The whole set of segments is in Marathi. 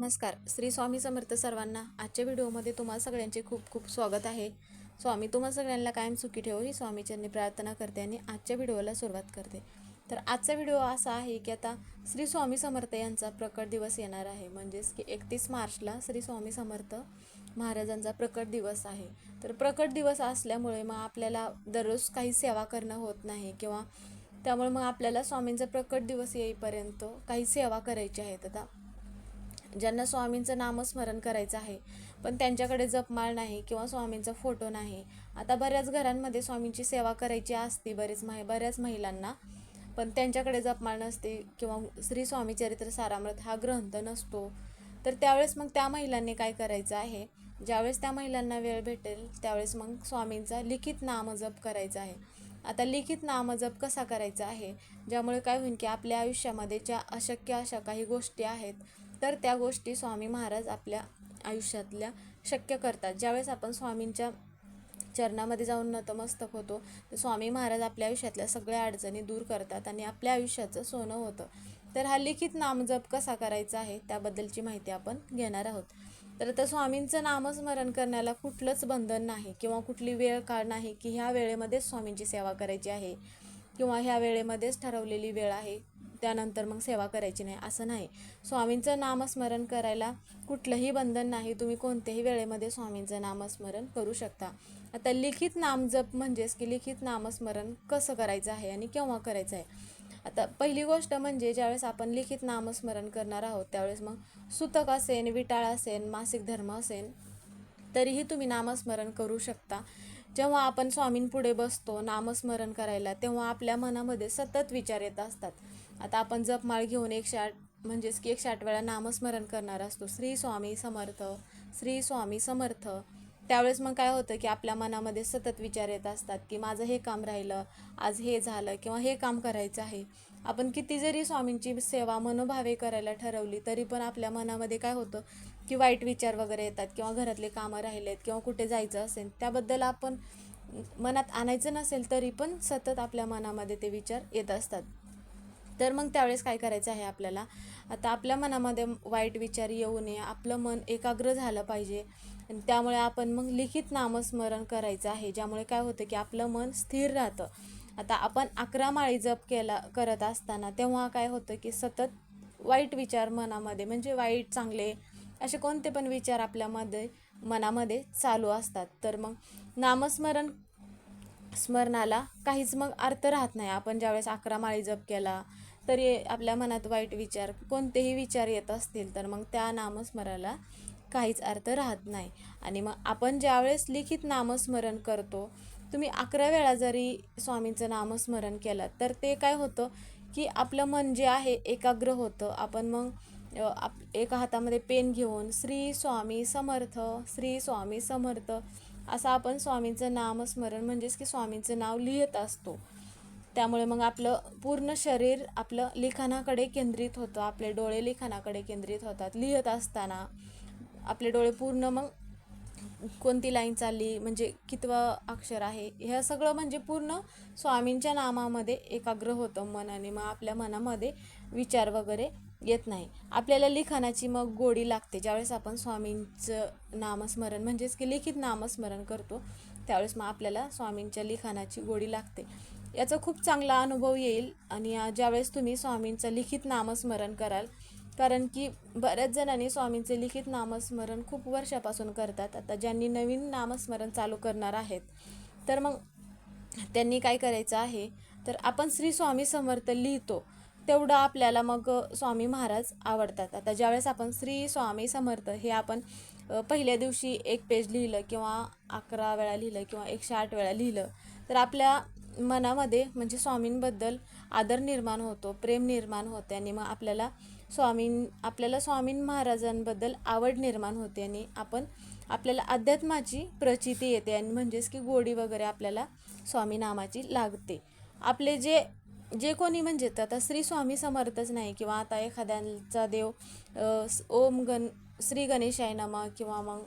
नमस्कार. श्री स्वामी समर्थ सर्वांना आजच्या व्हिडिओमध्ये तुम्हाला सगळ्यांचे खूप खूप स्वागत आहे. स्वामी तुम्हा सगळ्यांना कायम सुखी ठेवू ही स्वामीच्यांनी प्रार्थना करते आणि आजच्या व्हिडिओला सुरुवात करते. तर आजचा व्हिडिओ असा आहे की आता श्री स्वामी समर्थ यांचा प्रकट दिवस येणार आहे. म्हणजेच की एकतीस मार्चला श्री स्वामी समर्थ महाराजांचा प्रकट दिवस आहे. तर प्रकट दिवस असल्यामुळे मग आपल्याला दररोज काही सेवा करणं होत नाही किंवा त्यामुळे मग आपल्याला स्वामींचा प्रकट दिवस येईपर्यंत काही सेवा करायची आहेत. आता ज्यांना स्वामींचं नामस्मरण करायचं आहे पण त्यांच्याकडे जपमाळ नाही किंवा स्वामींचा फोटो नाही. आता बऱ्याच घरांमध्ये स्वामींची सेवा करायची असते बरेच महि बऱ्याच महिलांना पण त्यांच्याकडे जपमाळ नसते किंवा श्री स्वामी चरित्र सारामृत हा ग्रंथ नसतो. तर त्यावेळेस मग त्या महिलांनी काय करायचं आहे? ज्यावेळेस त्या महिलांना वेळ भेटेल त्यावेळेस मग स्वामींचा लिखित नामजप करायचा आहे. आता लिखित नामजप कसा करायचा आहे? ज्यामुळे काय होईल की आपल्या आयुष्यामध्ये ज्या अशक्य अशा काही गोष्टी आहेत तर त्या गोष्टी स्वामी महाराज आपल्या आयुष्यातल्या शक्य करतात. ज्यावेळेस आपण स्वामींच्या चरणामध्ये जाऊन नतमस्तक होतो तर स्वामी महाराज आपल्या आयुष्यातल्या सगळ्या अडचणी दूर करतात आणि आपल्या आयुष्याचं सोनं होतं. तर हा लिखित नामजप कसा करायचा आहे त्याबद्दलची माहिती आपण घेणार आहोत. तर आता स्वामींचं नामस्मरण करण्याला कुठलंच बंधन नाही किंवा कुठली वेळ काळ नाही की ह्या वेळेमध्येच स्वामींची सेवा करायची आहे. किंवा ह्या वेळेमध्येच ठरवलेली वेळ आहे त्यानंतर मग सेवा करायची नाही असं नाही. स्वामींचं नामस्मरण करायला कुठलंही बंधन नाही तुम्ही कोणत्याही वेळेमध्ये स्वामींचं नामस्मरण करू शकता. आता लिखित नामजप म्हणजेच की लिखित नामस्मरण कसं करायचं आहे आणि केव्हा करायचं आहे? आता पहिली गोष्ट म्हणजे ज्यावेळेस आपण लिखित नामस्मरण करणार आहोत त्यावेळेस मग सुतक असेन विटाळ असेन मासिक धर्म असेल तरीही तुम्ही नामस्मरण करू शकता. जेव्हा आपण स्वामींपुढे बसतो नामस्मरण करायला तेव्हा आपल्या मनामध्ये सतत विचार येत असतात. आता आपण जपमाळ घेऊन एकशे आठ म्हणजेच की एकशे आठ वेळा नामस्मरण करणार असतो. श्री स्वामी समर्थ श्री स्वामी समर्थ. त्यावेळेस मग काय होतं की आपल्या मनामध्ये सतत विचार येत असतात की माझं हे काम राहिलं आज हे झालं किंवा हे काम करायचं आहे. आपण किती जरी स्वामींची सेवा मनोभावे करायला ठरवली तरी पण आपल्या मनामध्ये काय होतं की वाईट विचार वगैरे येतात किंवा घरातले कामं राहिलेत किंवा कुठे जायचं असेल त्याबद्दल आपण मनात आणायचं नसेल तरी पण सतत आपल्या मनामध्ये ते विचार येत असतात. तर मग त्यावेळेस काय करायचं आहे आपल्याला? आता आपल्या मनामध्ये वाईट विचार येऊ नये आपलं मन एकाग्र झालं पाहिजे. आणि त्यामुळे आपण मग लिखित नामस्मरण करायचं आहे ज्यामुळे काय होतं की आपलं मन स्थिर राहतं. आता आपण अकरा माळी जप केला करत असताना तेव्हा काय होतं की सतत वाईट विचार मनामध्ये म्हणजे वाईट चांगले असे कोणते पण विचार आपल्यामध्ये मनामध्ये चालू असतात. तर मग नामस्मरण स्मरणाला काहीच मग अर्थ राहत नाही. आपण ज्यावेळेस अकरा माळी जप केला तरी आपल्या मनात वाईट विचार कोणतेही विचार येत असतील तर मग त्या नामस्मराला काहीच अर्थ राहत नाही. आणि मग आपण ज्यावेळेस लिखित नामस्मरण करतो तुम्ही अकरा वेळा जरी स्वामींचं नामस्मरण केलं तर ते काय होतं की आपलं मन जे आहे एकाग्र होतं. आपण मग आप एका हातामध्ये पेन घेऊन श्री स्वामी समर्थ श्री स्वामी समर्थ असं आपण स्वामींचं नामस्मरण म्हणजेच की स्वामींचं नाव लिहित असतो. त्यामुळे मग आपलं पूर्ण शरीर आपलं लिखाणाकडे केंद्रित होतं. आपले डोळे लिखाणाकडे केंद्रित होतात लिहित असताना. आपले डोळे पूर्ण मग कोणती लाईन चालली म्हणजे कितवं अक्षर आहे हे सगळं म्हणजे पूर्ण स्वामींच्या नामामध्ये एकाग्र होतं मन आणि मग आपल्या मनामध्ये विचार वगैरे येत नाही. आपल्याला लिखाणाची मग गोडी लागते ज्यावेळेस आपण स्वामींचं नामस्मरण म्हणजेच की लिखित नामस्मरण करतो त्यावेळेस मग आपल्याला स्वामींच्या लिखाणाची गोडी लागते. याचा खूप चांगला अनुभव येईल आणि ज्यावेळेस तुम्ही स्वामींचं लिखित नामस्मरण कराल कारण की बऱ्याच जणांनी स्वामींचे लिखित नामस्मरण खूप वर्षापासून करतात. आता ज्यांनी नवीन नामस्मरण चालू करणार आहेत तर मग त्यांनी काय करायचं आहे? तर आपण श्री स्वामी समर्थ लिहितो तेवढं आपल्याला मग स्वामी महाराज आवडतात. आता ज्यावेळेस आपण श्री स्वामी समर्थ हे आपण पहिल्या दिवशी एक पेज लिहिलं किंवा अकरा वेळा लिहिलं किंवा एकशे आठ वेळा लिहिलं तर आपल्या मनामध्ये म्हणजे स्वामींबद्दल आदर निर्माण होतो प्रेम निर्माण होते आणि मग आपल्याला स्वामीं आपल्याला स्वामी महाराजांबद्दल आवड निर्माण होते आणि आपण आपल्याला अध्यात्माची प्रचिती येते आणि म्हणजेच की गोडी वगैरे आपल्याला स्वामी नामाची लागते. आपले जे जे कोणी म्हणजे आता श्री स्वामी समर्थच नाही किंवा आता एखाद्यांचा देव ओम गण श्री गणेशाय नमा किंवा मग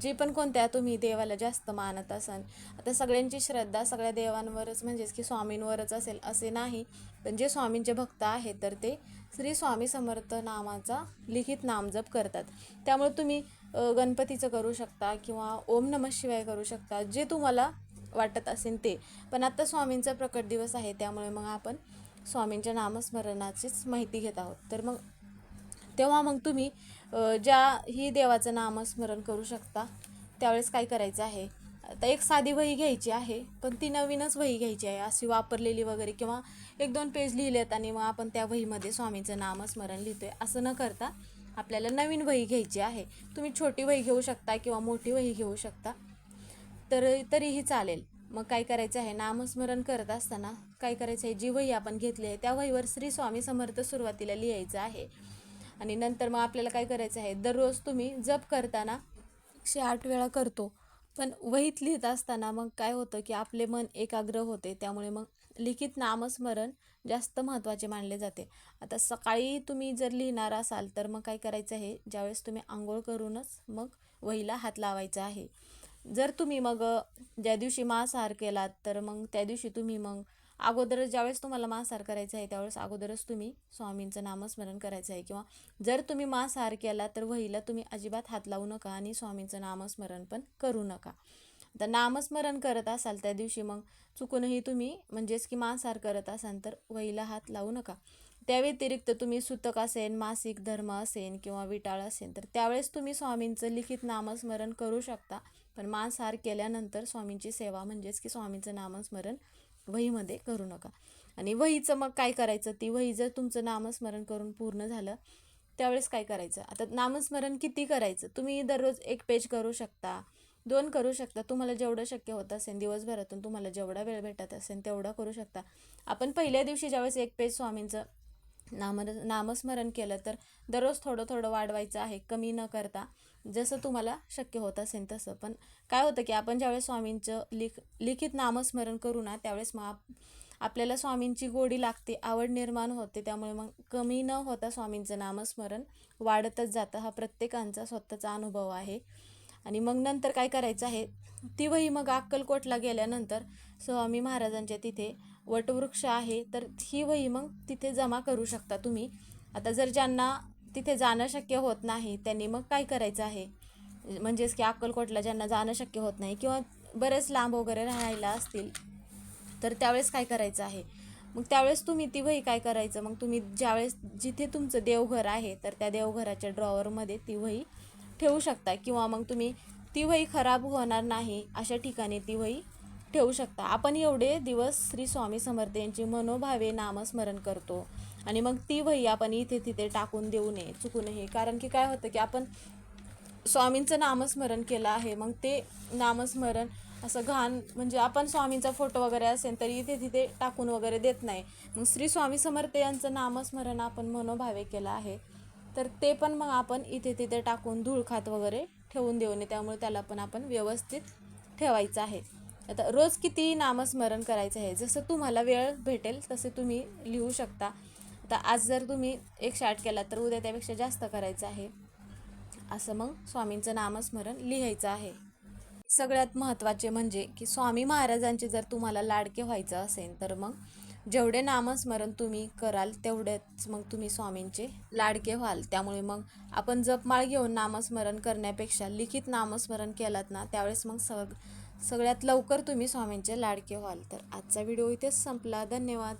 जे पण कोणत्या तुम्ही देवाला जास्त मानत असाल आता सगळ्यांची श्रद्धा सगळ्या देवांवरच म्हणजेच की स्वामींवरच असेल असे नाही. पण जे स्वामींचे भक्त आहेत तर ते श्री स्वामी समर्थ नामाचा लिखित नामजप करतात. त्यामुळे तुम्ही गणपतीचं करू शकता किंवा ओम नमः शिवाय करू शकता जे तुम्हाला वाटत असेल ते. पण आता स्वामींचा प्रकट दिवस आहे त्यामुळे मग आपण स्वामींच्या नामस्मरणाचीच माहिती घेत आहोत. तर मग तेव्हा मग तुम्ही ज्या ही देवाचं नामस्मरण करू शकता त्यावेळेस काय करायचं आहे? आता एक साधी वही घ्यायची आहे पण ती नवीनच वही घ्यायची आहे. अशी वापरलेली वगैरे किंवा एक दोन पेज लिहिलेत आणि मग आपण त्या वहीमध्ये स्वामींचं नामस्मरण लिहितोय. असं न करता आपल्याला नवीन वही घ्यायची आहे. तुम्ही छोटी वही घेऊ शकता किंवा मोठी वही घेऊ शकता. तर तरीही चालेल. मग काय करायचं आहे? नामस्मरण करत असताना काय करायचं आहे? जी वही आपण घेतली आहे त्या वहीवर श्री स्वामी समर्थ सुरुवातीला लिहायचं आहे. आणि नंतर मग आपल्याला काय करायचं आहे? दररोज तुम्ही जप करताना एकशे आठ वेळा करतो. पण वहीत लिहित असताना मग काय होतं की आपले मन एकाग्र होते त्यामुळे मग लिखित नामस्मरण जास्त महत्त्वाचे मानले जाते. आता सकाळी तुम्ही जर लिहिणार असाल तर मग काय करायचं आहे? ज्यावेळेस तुम्ही आंघोळ करूनच मग वहीला हात लावायचा आहे. जर तुम्ही मग ज्या दिवशी मांसाहार केलात तर मग त्या दिवशी तुम्ही मग अगोदरच ज्यावेळेस तुम्हाला मांसाहार करायचा आहे त्यावेळेस अगोदरच तुम्ही स्वामींचं नामस्मरण करायचं आहे. किंवा जर तुम्ही मांसाहार केला तर वहीला तुम्ही अजिबात हात लावू नका आणि स्वामींचं नामस्मरण पण करू नका. आता नामस्मरण करत असाल त्या दिवशी मग चुकूनही तुम्ही म्हणजेच की मांसाहार करत असाल तर वहीला हात लावू नका. त्या व्यतिरिक्त तुम्ही सुतक असेल मासिक धर्म असेल किंवा विटाळ असेल तर त्यावेळेस तुम्ही स्वामींचं लिखित नामस्मरण करू शकता. पण मांसाहार केल्यानंतर स्वामींची सेवा म्हणजेच की स्वामींचं नामस्मरण वहीमध्ये करू नका. आणि वहीचं मग काय करायचं? ती वही जर तुमचं नामस्मरण करून पूर्ण झालं त्यावेळेस काय करायचं? आता नामस्मरण किती करायचं? तुम्ही दररोज एक पेज करू शकता दोन करू शकता. तुम्हाला जेवढं शक्य होत असेल दिवसभरातून तुम्हाला जेवढा वेळ भेटत असेल तेवढा करू शकता. आपण पहिल्या दिवशी ज्यावेळेस एक पेज स्वामींचं नाम नामस्मरण केलं तर दररोज थोडं थोडं वाढवायचं आहे. कमी न करता जसं तुम्हाला शक्य होत असेल तसं. पण काय होतं की आपण ज्यावेळेस स्वामींचं लिख लिखित नामस्मरण करू ना त्यावेळेस मग आप आपल्याला स्वामींची गोडी लागते आवड निर्माण होते. त्यामुळे मग कमी न होता स्वामींचं नामस्मरण वाढतच जातं. हा प्रत्येकांचा स्वतःचा अनुभव आहे. आणि मग नंतर काय करायचं आहे? ती वही मग अक्कलकोटला गेल्यानंतर स्वामी महाराजांच्या तिथे वटवृक्ष आहे तर ही वही मग तिथे जमा करू शकता तुम्ही. आता जर ज्यांना तिथे जाणं शक्य होत नाही त्यांनी मग काय करायचं आहे? म्हणजेच की अक्कलकोटला ज्यांना जाणं शक्य होत नाही किंवा बरेच लांब वगैरे राहायला असतील तर त्यावेळेस काय करायचं आहे? मग त्यावेळेस तुम्ही ती वही काय करायचं? मग तुम्ही ज्यावेळेस जिथे तुमचं देवघर आहे तर त्या देवघराच्या ड्रॉवरमध्ये ती वही ठेवू शकता किंवा मग तुम्ही ती वही खराब होणार नाही अशा ठिकाणी ती वही ठेवू शकता. आपण एवढे दिवस श्री स्वामी समर्थ यांची मनोभावे नामस्मरण करतो आणि मग ती वही आपण इथे तिथे टाकून देऊ नये चुकू नये. कारण की काय होतं की आपण स्वामींचं नामस्मरण केलं आहे मग ते नामस्मरण असं घाण म्हणजे आपण स्वामींचा फोटो वगैरे असेल तरी इथे तिथे टाकून वगैरे देत नाही. मग श्री स्वामी समर्थ यांचं नामस्मरण आपण मनोभावे केलं आहे. तर ते पण मग आपण इथे तिथे टाकून धूळ खात वगैरे ठेवून देऊ नये त्यामुळे त्याला पण आपण व्यवस्थित ठेवायचं आहे. आता रोज किती नामस्मरण करायचं आहे? जसं तुम्हाला वेळ भेटेल तसे तुम्ही लिहू शकता. आता आज जर तुम्ही एकशे आठ केला तर उद्या त्यापेक्षा जास्त करायचं आहे. असं मग स्वामींचं नामस्मरण लिहायचं आहे. सगळ्यात महत्त्वाचे म्हणजे की स्वामी महाराजांचे जर तुम्हाला लाडके व्हायचं असेल तर मग जेवढे नामस्मरण तुम्ही कराल तेवढेच मग तुम्ही स्वामींचे लाडके व्हाल. त्यामुळे मग आपण जपमाळ घेऊन नामस्मरण करण्यापेक्षा लिखित नामस्मरण केलात ना त्यावेळेस मग सग सगळ्यात लवकर तुम्ही स्वामींचे लाडके व्हाल. तर आजचा व्हिडिओ इथेच संपला. धन्यवाद.